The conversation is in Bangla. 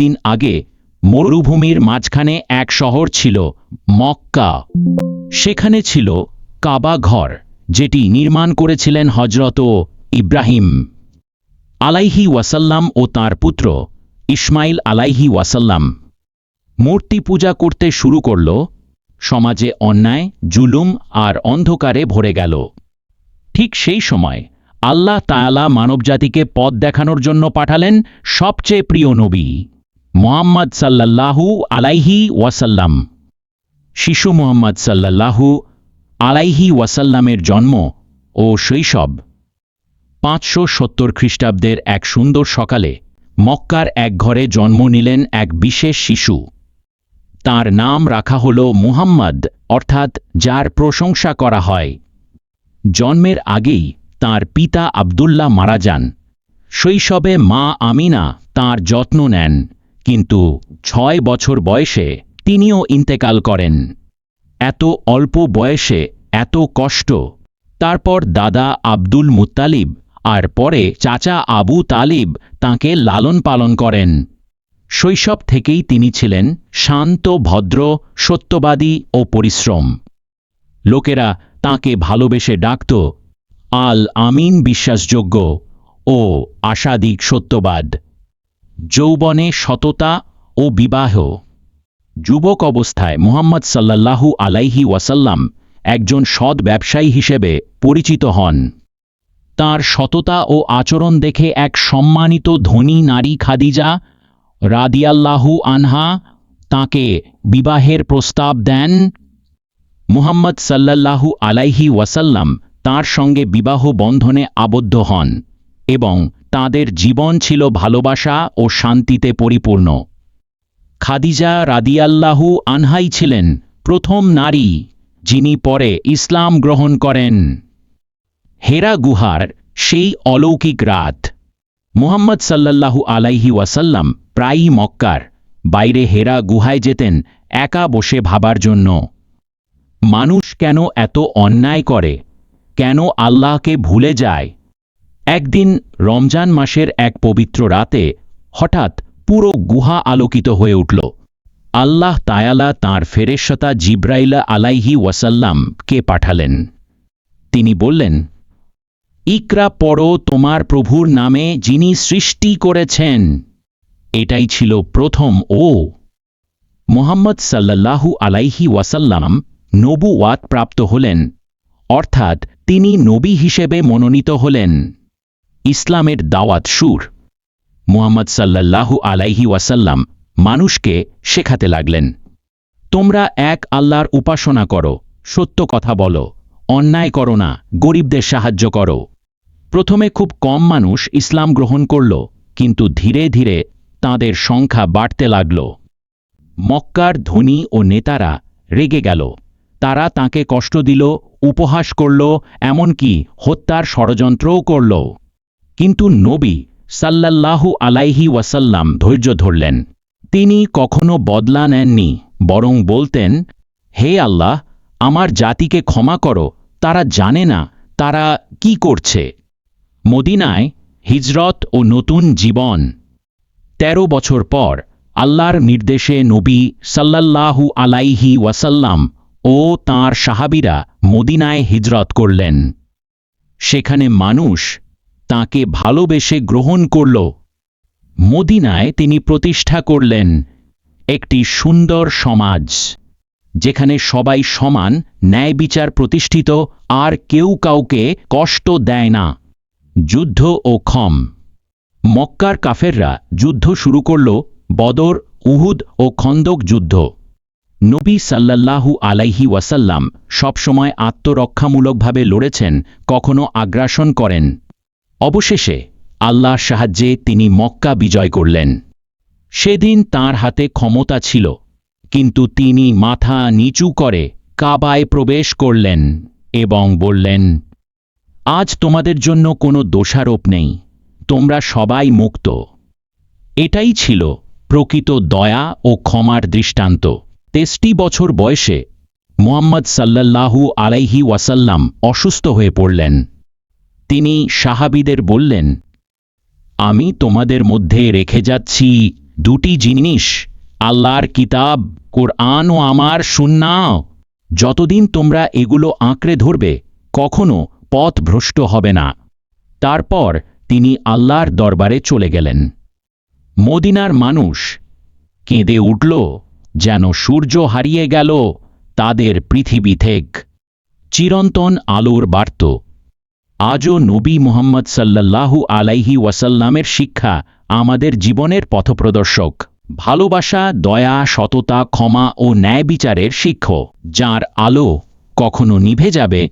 দিন আগে মরুভূমির মাঝখানে এক শহর ছিল মক্কা। সেখানে ছিল কাবা ঘর, যেটি নির্মাণ করেছিলেন হজরত ইব্রাহিম আলাইহি ওয়াসাল্লাম ও তার পুত্র ইসমাইল আলাইহি ওয়াসাল্লাম। মূর্তি পূজা করতে শুরু করল। সমাজে অন্যায়, জুলুম আর অন্ধকারে ভরে গেল। ঠিক সেই সময় আল্লাহ তায়ালা মানবজাতিকে পথ দেখানোর জন্য পাঠালেন সবচেয়ে প্রিয় নবী। মোহাম্মদ সাল্লাল্লাহু আলাইহি ওয়াসাল্লাম। শিশু মোহাম্মদ সাল্লাল্লাহু আলাইহি ওয়াসাল্লামের জন্ম ও শৈশব। পাঁচশো সত্তর খ্রিস্টাব্দের এক সুন্দর সকালে মক্কার এক ঘরে জন্ম নিলেন এক বিশেষ শিশু। তার নাম রাখা হল মুহাম্মদ, অর্থাৎ যার প্রশংসা করা হয়। জন্মের আগেই তার পিতা আবদুল্লাহ মারা যান। শৈশবে মা আমিনা তার যত্ন নেন। কিন্তু ছয় বছর বয়সে তিনিও ইন্তেকাল করেন। এত অল্প বয়সে এত কষ্ট। তারপর দাদা আব্দুল মুত্তালিব আর পরে চাচা আবু তালিব তাকে লালন পালন করেন। শৈশব থেকেই তিনি ছিলেন শান্ত, ভদ্র, সত্যবাদী ও পরিশ্রম। লোকেরা তাকে ভালোবেসে ডাকত, আল আমিন বিশ্বাসযোগ্য ও আশাদিক সত্যবাদ। যৌবনে সততা ও বিবাহ। যুবক অবস্থায় মুহাম্মদ সাল্লাল্লাহু আলাইহি ওয়াসাল্লাম একজন সৎ ব্যবসায়ী হিসেবে পরিচিত হন। তার সততা ও আচরণ দেখে এক সম্মানিত ধনী নারী খাদিজা রাদিয়াল্লাহু আনহা তাকে বিবাহের প্রস্তাব দেন। মুহাম্মদ সাল্লাল্লাহু আলাইহি ওয়াসাল্লাম তার সঙ্গে বিবাহ বন্ধনে আবদ্ধ হন এবং তাদের জীবন ছিল ভালোবাসা ও শান্তিতে পরিপূর্ণ। খাদিজা রাদিয়াল্লাহু আনহাই ছিলেন প্রথম নারী যিনি পরে ইসলাম গ্রহণ করেন। হেরা গুহার সেই অলৌকিক রাত। মুহাম্মদ সাল্লাল্লাহু আলাইহি ওয়াসাল্লাম প্রায়ই মক্কার বাইরে হেরা গুহায় যেতেন একা বসে ভাবার জন্য। মানুষ কেন এত অন্যায় করে? কেন আল্লাহকে ভুলে যায়? একদিন রমজান মাসের এক পবিত্র রাতে হঠাৎ পুরো গুহা আলোকিত হয়ে উঠল। আল্লাহ তায়ালা তাঁর ফেরেশতা জিব্রাইলা আলাইহি ওয়াসাল্লাম কে পাঠালেন। তিনি বললেন, ইকরা পড়ো তোমার প্রভুর নামে যিনি সৃষ্টি করেছেন। এটাই ছিল প্রথম ও। মোহাম্মদ সাল্লাল্লাহু আলাইহি ওয়াসাল্লাম নবুওয়াত প্রাপ্ত হলেন, অর্থাৎ তিনি নবী হিসেবে মনোনীত হলেন। ইসলামের দাওয়াত সুর। মুহাম্মদ সাল্লাল্লাহু আলাইহি ওয়াসাল্লাম মানুষকে শেখাতে লাগলেন, তোমরা এক আল্লাহর উপাসনা করো, সত্য কথা বলো, অন্যায় করো না, গরিবদের সাহায্য করো। প্রথমে খুব কম মানুষ ইসলাম গ্রহণ করল, কিন্তু ধীরে ধীরে তাদের সংখ্যা বাড়তে লাগল। মক্কার ধনী ও নেতারা রেগে গেল, তারা তাকে কষ্ট দিল, উপহাস করল, এমনকি হত্যার ষড়যন্ত্রও করল। কিন্তু নবী সাল্লাল্লাহু আলাইহি ওয়াসাল্লাম ধৈর্য ধরলেন। তিনি কখনো বদলা নেননি, বরং বলতেন, হে আল্লাহ, আমার জাতিকে ক্ষমা করো, তারা জানে না তারা কি করছে। মদিনায় হিজরত ও নতুন জীবন। তেরো বছর পর আল্লাহর নির্দেশে নবী সাল্লাল্লাহু আলাইহি ওয়াসাল্লাম ও তাঁর সাহাবিরা মদিনায় হিজরত করলেন। সেখানে মানুষ তাকে ভালোবেসে গ্রহণ করল। মদিনায় তিনি প্রতিষ্ঠা করলেন একটি সুন্দর সমাজ, যেখানে সবাই সমান ন্যায় বিচার প্রতিষ্ঠিত, আর কেউ কাউকে কষ্ট দেয় না। যুদ্ধ ও ক্ষম। মক্কার কাফেররা যুদ্ধ শুরু করল বদর, উহুদ ও খন্দক যুদ্ধ। নবী সাল্লাল্লাহু আলাইহি ওয়াসাল্লাম সবসময় আত্মরক্ষামূলকভাবে লড়েছেন, কখনো আগ্রাসন করেন। অবশেষে আল্লাহর সাহায্যে তিনি মক্কা বিজয় করলেন। সেদিন তার হাতে ক্ষমতা ছিল, কিন্তু তিনি মাথা নিচু করে কাবায় প্রবেশ করলেন এবং বললেন, আজ তোমাদের জন্য কোনো দোষারোপ নেই, তোমরা সবাই মুক্ত। এটাই ছিল প্রকৃত দয়া ও ক্ষমার দৃষ্টান্ত। তেষ্টি বছর বয়সে মুহাম্মদ সাল্লাল্লাহু আলাইহি ওয়াসাল্লাম অসুস্থ হয়ে পড়লেন। তিনি সাহাবিদের বললেন, আমি তোমাদের মধ্যে রেখে যাচ্ছি দুটি জিনিস, আল্লাহর কিতাব, কোরআন ও আমার সুন্নাও যতদিন তোমরা এগুলো আঁকড়ে ধরবে, কখনো পথ ভ্রষ্ট হবে না। তারপর তিনি আল্লাহর দরবারে চলে গেলেন। মদিনার মানুষ কেঁদে উঠল যেন সূর্য হারিয়ে গেল, তাদের পৃথিবী থেক। চিরন্তন আলোর বার্ত। আজও নবী মোহাম্মদ সাল্লাল্লাহু আলাইহি ওয়াসাল্লামের শিক্ষা আমাদের জীবনের পথপ্রদর্শক। ভালোবাসা, দয়া, সততা, ক্ষমা ও ন্যায় বিচারের শিক্ষ যার আলো কখনো নিভে যাবে